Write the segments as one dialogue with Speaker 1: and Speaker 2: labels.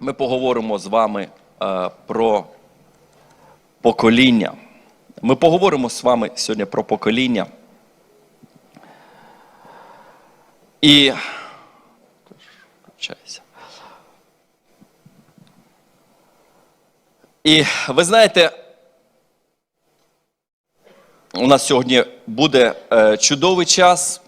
Speaker 1: ми поговоримо з вами е, про покоління. Ми поговоримо з вами сьогодні про покоління. І. І ви знаєте, у нас сьогодні буде е, чудовий час,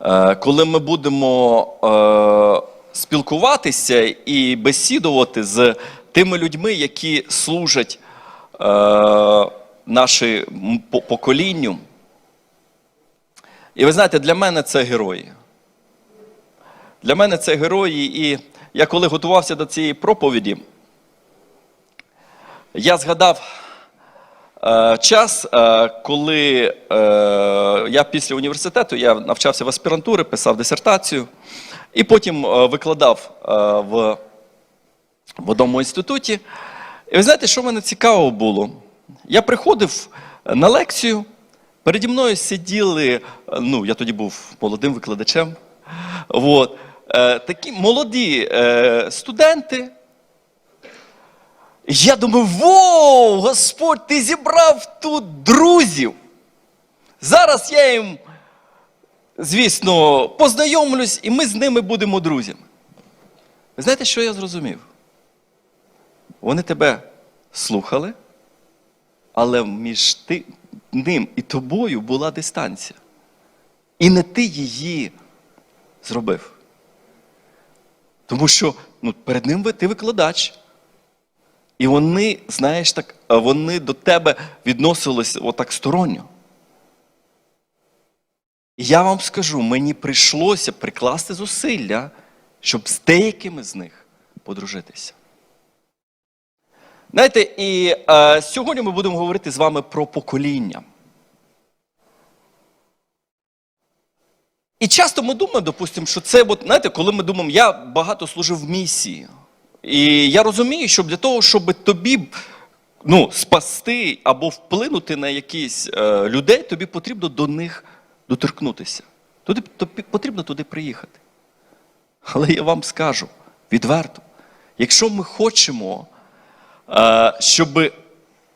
Speaker 1: е, коли ми будемо е, спілкуватися і бесідувати з тими людьми, які служать е, нашому поколінню. І ви знаєте, для мене це герої. Для мене це герої. І я коли готувався до цієї проповіді, я згадав е, час, е, коли е, я після університету я навчався в аспірантури, писав дисертацію, і потім е, викладав е, в, в одному інституті. І ви знаєте, що мене цікаво було? Я приходив на лекцію, переді мною сиділи, е, ну, я тоді був молодим викладачем. От, е, такі молоді е, студенти. Я думаю, воу, Господь, ти зібрав тут друзів. Зараз я їм, звісно, познайомлюсь, і ми з ними будемо друзями. Ви знаєте, що я зрозумів? Вони тебе слухали, але між ти, ним і тобою була дистанція. І не ти її зробив. Тому що ну, перед ним ти викладач. І вони, знаєш, так, вони до тебе відносились отак сторонньо. Я вам скажу, мені прийшлося прикласти зусилля, щоб з деякими з них подружитися. Знаєте, і е, сьогодні ми будемо говорити з вами про покоління. І часто ми думаємо, допустимо, що це, от, знаєте, коли ми думаємо, я багато служив в місії. І я розумію, що для того, щоб тобі ну, спасти або вплинути на якісь е, людей, тобі потрібно до них доторкнутися. Туди, потрібно туди приїхати. Але я вам скажу відверто, якщо ми хочемо, е, щоб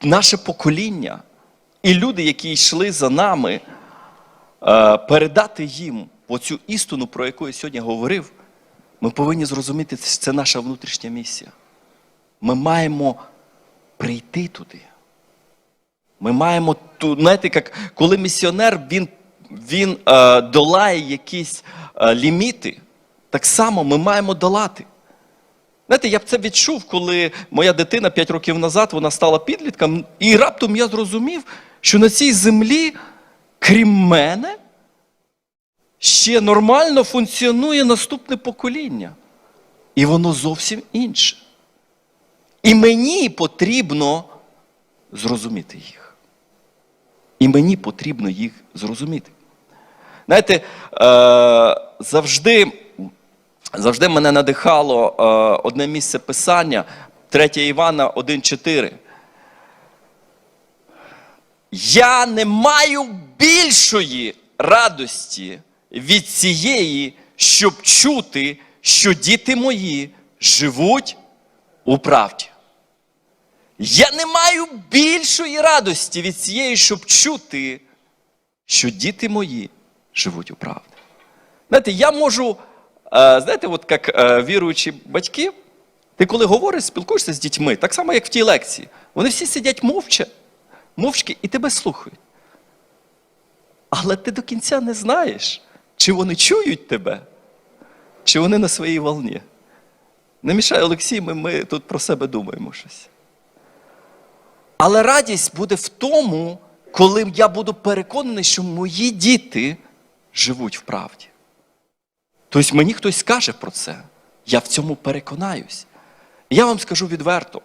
Speaker 1: наше покоління і люди, які йшли за нами, е, передати їм оцю істину, про яку я сьогодні говорив, ми повинні зрозуміти, що це наша внутрішня місія. Ми маємо прийти туди. Ми маємо знаєте, як коли місіонер він, він е, долає якісь е, ліміти, так само ми маємо долати. Знаєте, я б це відчув, коли моя дитина 5 років назад вона стала підлітком, і раптом я зрозумів, що на цій землі, крім мене, ще нормально функціонує наступне покоління. І воно зовсім інше. І мені потрібно зрозуміти їх. І мені потрібно їх зрозуміти. Знаєте, е, завжди, завжди мене надихало е, одне місце писання 3 Івана 1,4. Я не маю більшої радості від цієї, щоб чути, що діти мої живуть у правді. Я не маю більшої радості від цієї, щоб чути, що діти мої живуть у правді. Знаєте, я можу, е, знаєте, от як е, віруючі батьки, ти коли говориш, спілкуєшся з дітьми, так само, як в тій лекції, вони всі сидять мовча, мовчки і тебе слухають. Але ти до кінця не знаєш, чи вони чують тебе, чи вони на своїй волні. Не мішай Олексій, ми, ми тут про себе думаємо щось. Але радість буде в тому, коли я буду переконаний, що мої діти живуть в правді. Тобто мені хтось скаже про це, я в цьому переконаюсь. Я вам скажу відверто,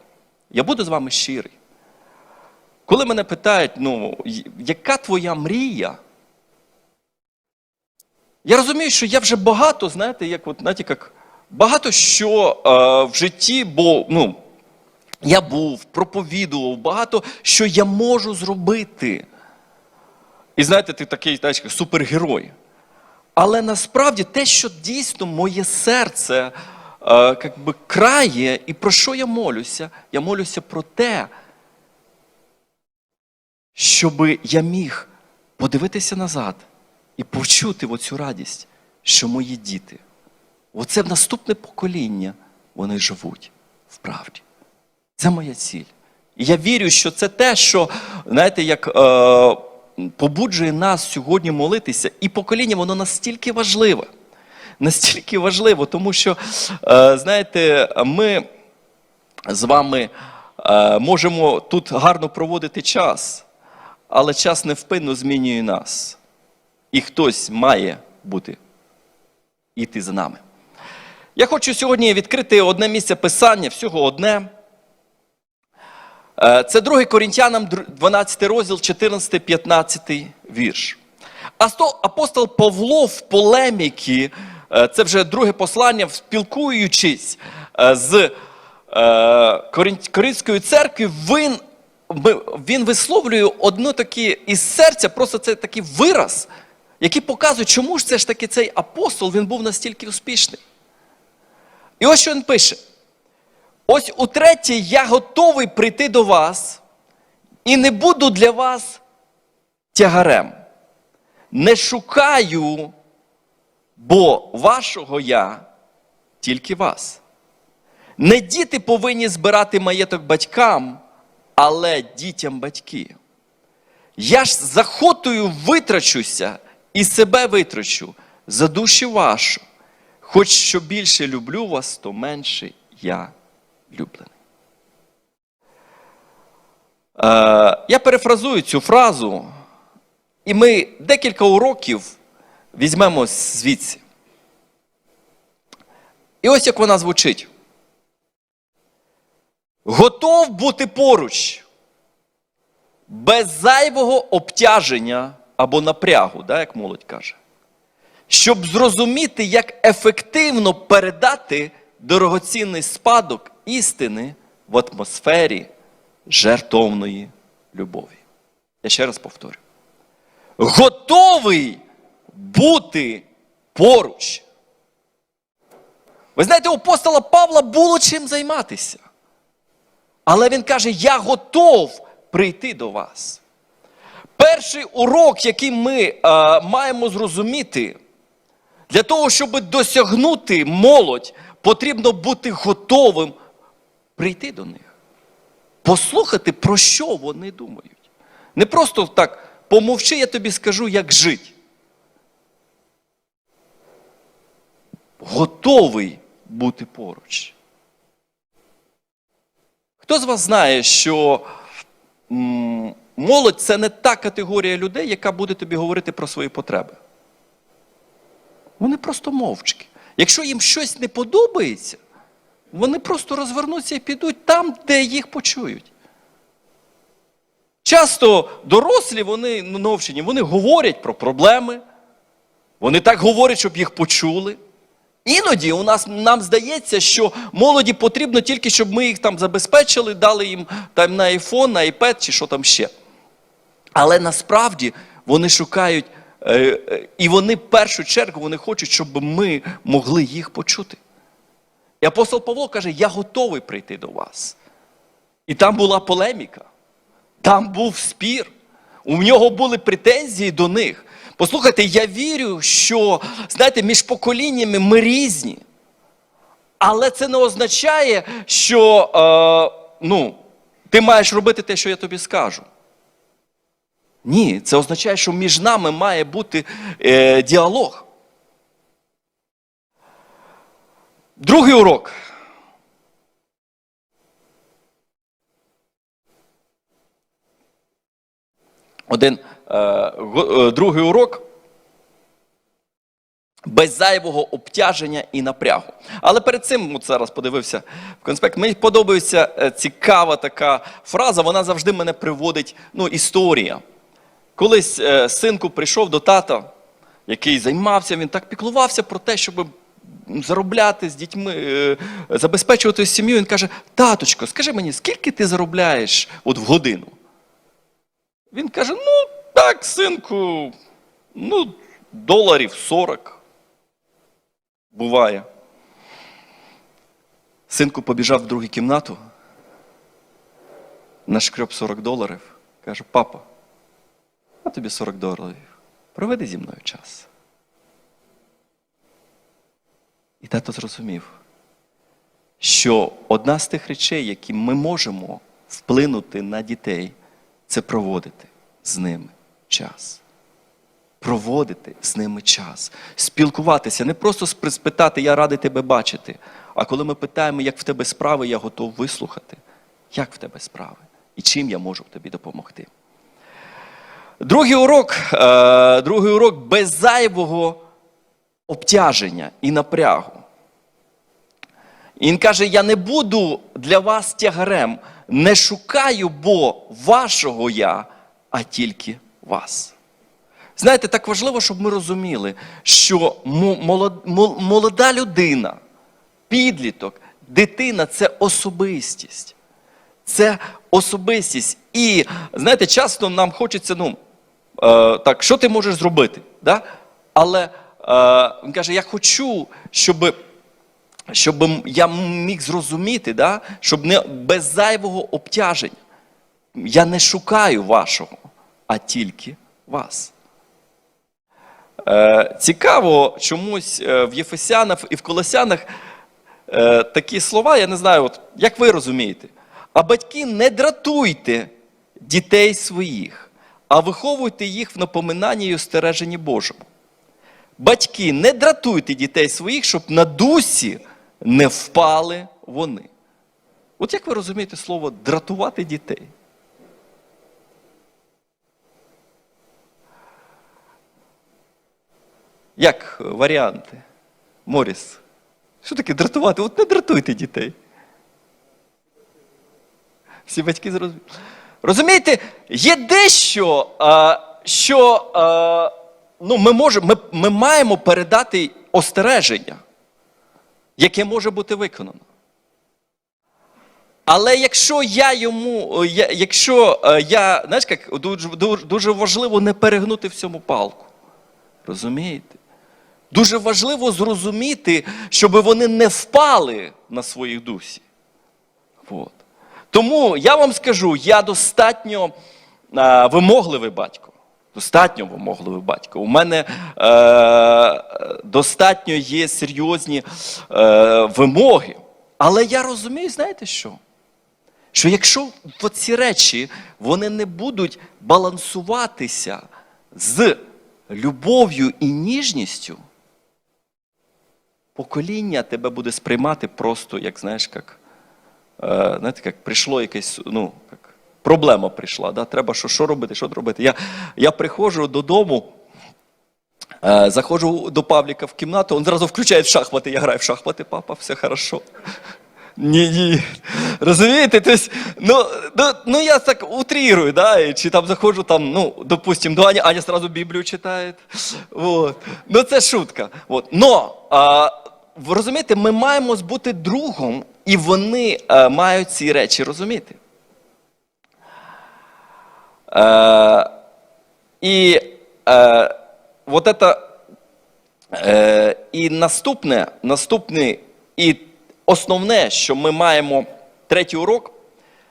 Speaker 1: я буду з вами щирий. Коли мене питають, ну, яка твоя мрія? Я розумію, що я вже багато, знаєте, як от, знаєте, як багато що е, в житті, бо ну, я був, проповідував, багато що я можу зробити. І знаєте, ти такий знаєш, супергерой. Але насправді те, що дійсно моє серце как би, крає, і про що я молюся? Я молюся про те, щоб я міг подивитися назад і почути оцю радість, що мої діти, оце наступне покоління, вони живуть в правді. Це моя ціль. І я вірю, що це те, що, знаєте, як е, побуджує нас сьогодні молитися, і покоління, воно настільки важливе. Настільки важливо, тому що, е, знаєте, ми з вами е, можемо тут гарно проводити час, але час невпинно змінює нас. І хтось має бути іти за нами. Я хочу сьогодні відкрити одне місце писання, всього одне. Е, Це 2 Корінтянам 12 розділ, 14-15 вірш. Асто- Апостол Павло в полеміки, е, це вже друге послання, спілкуючись е, з Коринською церквою, він, він висловлює одну таке із серця, просто це такий вираз, який показує, чому ж це ж таки цей апостол він був настільки успішний. І ось що він пише. Ось утретє, я готовий прийти до вас і не буду для вас тягарем. Не шукаю, бо вашого я тільки вас. Не діти повинні збирати маєток батькам, але дітям батьки. Я ж з захотою витрачуся і себе витрачу за душі вашу. Хоч що більше люблю вас, то менше я люблений. Е, я перефразую цю фразу, і ми декілька уроків візьмемо звідси. І ось як вона звучить. Готов бути поруч, без зайвого обтяження або напрягу, да, як молодь каже, щоб зрозуміти, як ефективно передати дорогоцінний спадок істини в атмосфері жертовної любові. Я ще раз повторю. Готовий бути поруч. Ви знаєте, у апостола Павла було чим займатися. Але він каже: Я готов прийти до вас. Перший урок, який ми е, маємо зрозуміти, для того, щоб досягнути молодь, потрібно бути готовим прийти до них, послухати, про що вони думають. Не просто так, помовчи, я тобі скажу, як жити. Готовий бути поруч. Хто з вас знає, що молодь це не та категорія людей, яка буде тобі говорити про свої потреби? Вони просто мовчки. Якщо їм щось не подобається, вони просто розвернуться і підуть там, де їх почують. Часто дорослі, вони ну, вони говорять про проблеми, вони так говорять, щоб їх почули. Іноді у нас нам здається, що молоді потрібно тільки, щоб ми їх там забезпечили, дали їм там на iPhone, на iPad чи що там ще. Але насправді вони шукають, е, е, і вони в першу чергу вони хочуть, щоб ми могли їх почути. І апостол Павло каже: Я готовий прийти до вас. І там була полеміка, там був спір. У нього були претензії до них. Послухайте, я вірю, що, знаєте, між поколіннями ми різні. Але це не означає, що е, ну, ти маєш робити те, що я тобі скажу. Ні, це означає, що між нами має бути е, діалог. Другий урок. Один е, е, другий урок. Без зайвого обтяження і напрягу. Але перед цим, от зараз подивився в конспект, мені подобається е, цікава така фраза, вона завжди мене приводить, ну, історія. Колись синку прийшов до тата, який займався, він так піклувався про те, щоб заробляти з дітьми, е, забезпечувати сім'ю. Він каже: Таточко, скажи мені, скільки ти заробляєш от в годину? Він каже: ну, так, синку, ну, доларів 40. Буває. Синку побіжав в другу кімнату, нашкреб 40 доларів, каже, папа, а тобі 40 доларів. Проведи зі мною час. І тато зрозумів, що одна з тих речей, які ми можемо вплинути на дітей, це проводити з ними час. Проводити з ними час, спілкуватися, не просто спитати, я радий тебе бачити. А коли ми питаємо, як в тебе справи, я готов вислухати, як в тебе справи і чим я можу тобі допомогти. Другий урок, е, другий урок без зайвого обтяження і напрягу. І він каже: Я не буду для вас тягарем, не шукаю, бо вашого я, а тільки вас. Знаєте, так важливо, щоб ми розуміли, що мо- молод- мол- молода людина, підліток, дитина це особистість. Це особистість. І знаєте, часто нам хочеться, ну, е, так, що ти можеш зробити? Да? Але він каже, я хочу, щоб, щоб я міг зрозуміти, да? щоб не без зайвого обтяження. Я не шукаю вашого, а тільки вас. Е, цікаво, чомусь е, в Єфесянах і в Колосянах е, такі слова, я не знаю, от, як ви розумієте. А батьки не дратуйте дітей своїх, а виховуйте їх в напоминанні і остереженні Божому. Батьки, не дратуйте дітей своїх, щоб на дусі не впали вони. От як ви розумієте слово дратувати дітей? Як варіанти? Моріс. Що таке дратувати? От не дратуйте дітей. Всі батьки зрозуміли. Розумієте, є дещо, що ну, ми, можемо, ми, ми маємо передати остереження, яке може бути виконано. Але якщо я йому, якщо е, я, знаєш, як дуже, дуже, дуже важливо не перегнути в цьому палку. Розумієте? Дуже важливо зрозуміти, щоб вони не впали на своїх дусі. От. Тому я вам скажу, я достатньо е, вимогливий батько. Достатньо вимогливий батько. У мене е, достатньо є серйозні е, вимоги. Але я розумію, знаєте що? Що якщо ці речі вони не будуть балансуватися з любов'ю і ніжністю, покоління тебе буде сприймати просто, як знаєш, як, е, знаєте, як прийшло якесь, ну, як проблема прийшла. Да? Треба що, що робити, що робити. Я, я приходжу додому, е, заходжу до Павліка в кімнату, він зразу включає в шахмати. Я граю в шахмати, папа, все хорошо. Ні, ні. Розумієте? Тобто, ну, ну, я так утрирую, да? чи там заходжу, там, ну, допустим, до Ані, Аня сразу Біблію читає. Вот. Ну, це шутка. Вот. Но, а, ви розумієте, ми маємо бути другом, і вони а, мають ці речі розуміти. І е, вот это, і наступне, наступне і основне, що ми маємо третій урок,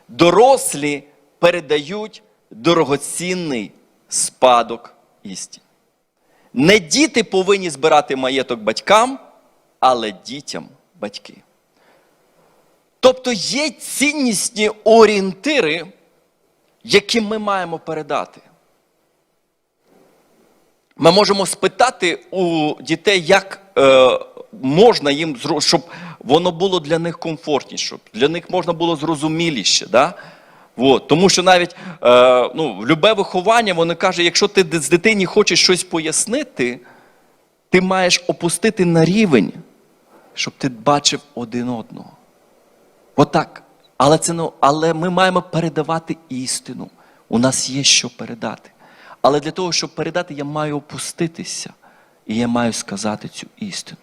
Speaker 1: дорослі передають дорогоцінний спадок істин. Не діти повинні збирати маєток батькам, але дітям батьки. Тобто є ціннісні орієнтири, які ми маємо передати. Ми можемо спитати у дітей, як е, можна їм, щоб воно було для них комфортніше, щоб для них можна було зрозуміліше. Да? От. Тому що навіть е, ну, любе виховання, воно каже, якщо ти з дитині хочеш щось пояснити, ти маєш опустити на рівень, щоб ти бачив один одного. Отак. Але, це, ну, але ми маємо передавати істину. У нас є що передати. Але для того, щоб передати, я маю опуститися і я маю сказати цю істину.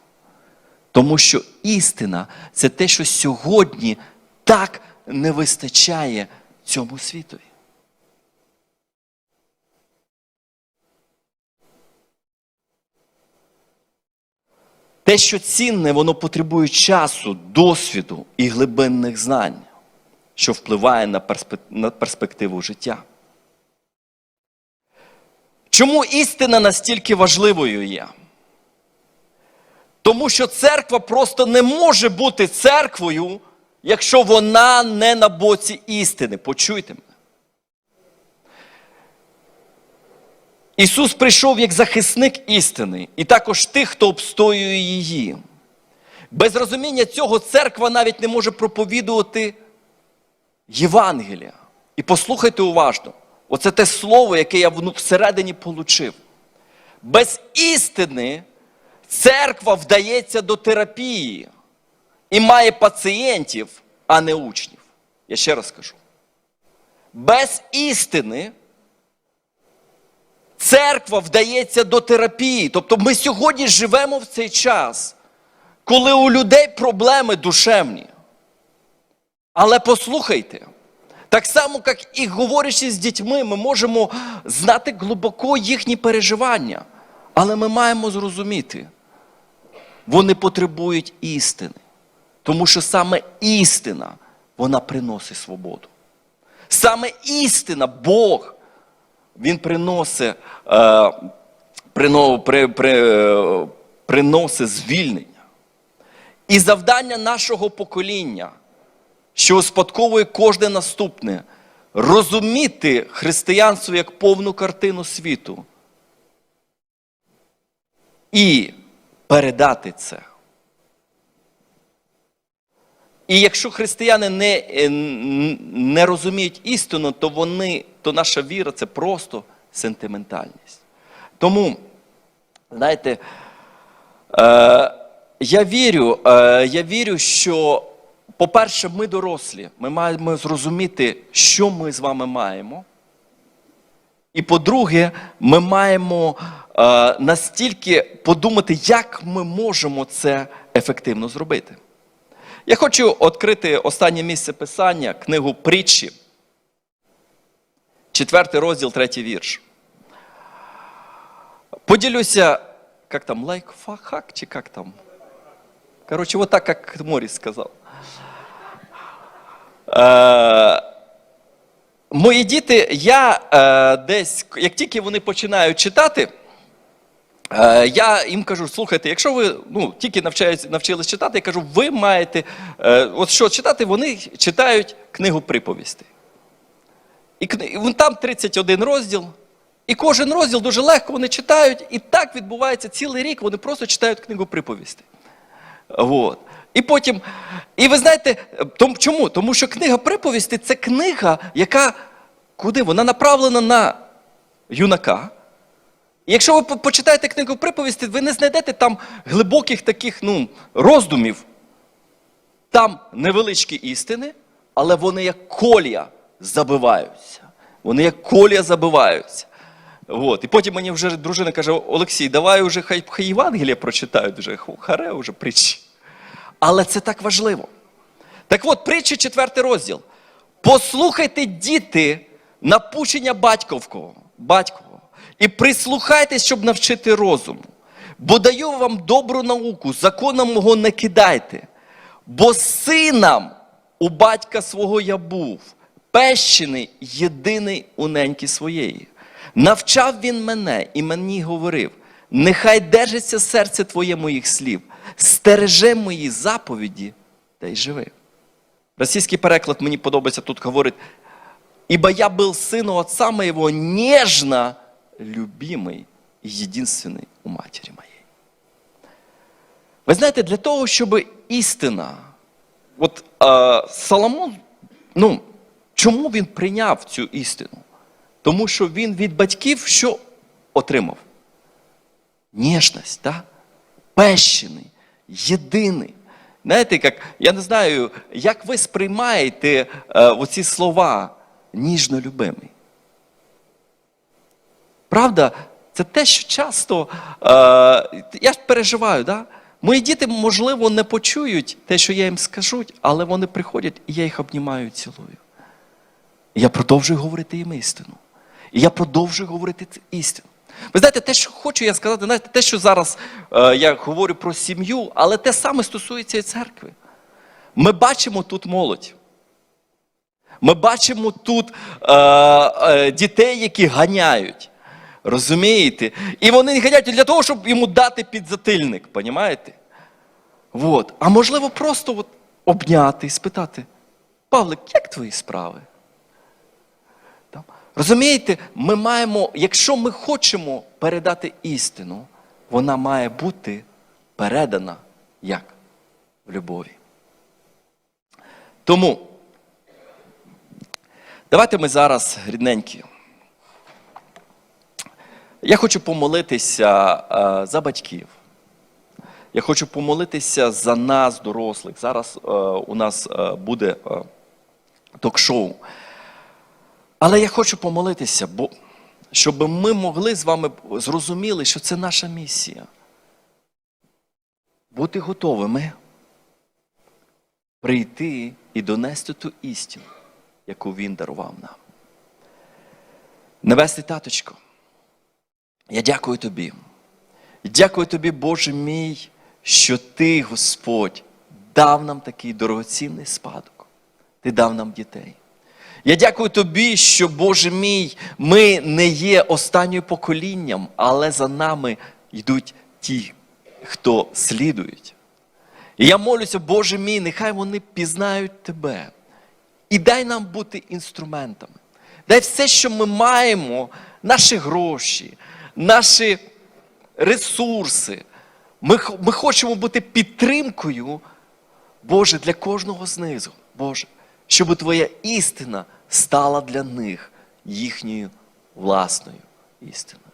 Speaker 1: Тому що істина це те, що сьогодні так не вистачає цьому світові. Те, що цінне, воно потребує часу, досвіду і глибинних знань, що впливає на, перспективу життя. Чому істина настільки важливою є? Тому що церква просто не може бути церквою, якщо вона не на боці істини. Почуйте мене. Ісус прийшов як захисник істини, і також тих, хто обстоює її. Без розуміння цього церква навіть не може проповідувати Євангелія. І послухайте уважно, оце те слово, яке я всередині получив. Без істини церква вдається до терапії і має пацієнтів, а не учнів. Я ще раз кажу. Без істини церква вдається до терапії. Тобто ми сьогодні живемо в цей час, коли у людей проблеми душевні. Але послухайте, так само, як і говорячи з дітьми, ми можемо знати глибоко їхні переживання. Але ми маємо зрозуміти, вони потребують істини. Тому що саме істина, вона приносить свободу. Саме істина, Бог, Він приносить, е, прино, при, при, е, приносить звільнення. І завдання нашого покоління, що успадковує кожне наступне, розуміти християнство як повну картину світу і передати це. І якщо християни не, е, не розуміють істину, то вони, то наша віра це просто сентиментальність. Тому, знаєте, е, я вірю, е, я вірю, що, по-перше, ми дорослі, ми маємо зрозуміти, що ми з вами маємо. І по-друге, ми маємо е, настільки подумати, як ми можемо це ефективно зробити. Я хочу відкрити останнє місце писання, книгу притчі, четвертий розділ, третій вірш. Поділюся, як там, лайкфахак, чи як там? Короче, вот так, як Моріс сказав. Е, мої діти, я е, десь, як тільки вони починають читати, Е, Я їм кажу, слухайте, якщо ви ну, тільки навчились читати, я кажу, ви маєте, от що читати, вони читають книгу приповісти. І там 31 розділ, і кожен розділ дуже легко вони читають, і так відбувається цілий рік, вони просто читають книгу приповісти. Вот. І потім, і ви знаєте, е, том, чому? Тому що книга приповісти це книга, яка куди? Вона направлена на юнака. І якщо ви почитаєте книгу приповісті, ви не знайдете там глибоких таких ну, роздумів. Там невеличкі істини, але вони як колія забиваються. Вони як колія забиваються. От. І потім мені вже дружина каже: Олексій, давай вже хай, хай Євангелія прочитають вже, харе вже притчі. Але це так важливо. Так от, притчі, четвертий розділ. Послухайте, діти, напучення батькового, батькового, і прислухайтесь, щоб навчити розуму. Бо даю вам добру науку, законом мого не кидайте. Бо сином у батька свого я був, пещений єдиний у неньки своєї. Навчав він мене і мені говорив: нехай держиться серце твоє моїх слів, стереже мої заповіді та й живи. Російський переклад мені подобається тут говорить, ибо я был сыну отца моего нежно любимый и единственный у матери моєї. Ви знаєте, для того, щоб істина, от е, Соломон, ну, чому він прийняв цю істину? Тому що він від батьків що отримав? Ніжність, да? пещений, єдиний. Знаєте, як, я не знаю, як ви сприймаєте е, оці слова ніжно любимий? Правда, це те, що часто е, я переживаю, да? мої діти, можливо, не почують те, що я їм скажу, але вони приходять, і я їх обнімаю цілую. І я продовжую говорити їм істину. І я продовжую говорити істину. Ви знаєте, те, що хочу я сказати, знаєте, те, що зараз е, я говорю про сім'ю, але те саме стосується і церкви. Ми бачимо тут молодь. Ми бачимо тут е, е, дітей, які ганяють. Розумієте? І вони не ганяють для того, щоб йому дати підзатильник, понімаєте? Вот. А можливо, просто от обняти і спитати: Павлик, як твої справи? Розумієте, ми маємо, якщо ми хочемо передати істину, вона має бути передана як? В любові. Тому давайте ми зараз, рідненькі. Я хочу помолитися е, за батьків. Я хочу помолитися за нас, дорослих. Зараз е, у нас е, буде е, ток-шоу. Але я хочу помолитися, бо щоб ми могли з вами зрозуміли, що це наша місія. Бути готовими прийти і донести ту істину, яку він дарував нам. Небесний таточко, я дякую тобі. Дякую тобі, Боже мій, що ти, Господь, дав нам такий дорогоцінний спадок. Ти дав нам дітей. Я дякую тобі, що, Боже мій, ми не є останньою поколінням, але за нами йдуть ті, хто слідують. І я молюся, Боже мій, нехай вони пізнають тебе. І дай нам бути інструментами. Дай все, що ми маємо, наші гроші, наші ресурси. Ми, ми хочемо бути підтримкою, Боже, для кожного знизу. Боже, щоб Твоя істина стала для них їхньою власною істиною.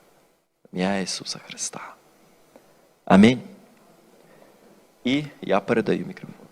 Speaker 1: Ім'я Ісуса Христа. Амінь. І я передаю мікрофон.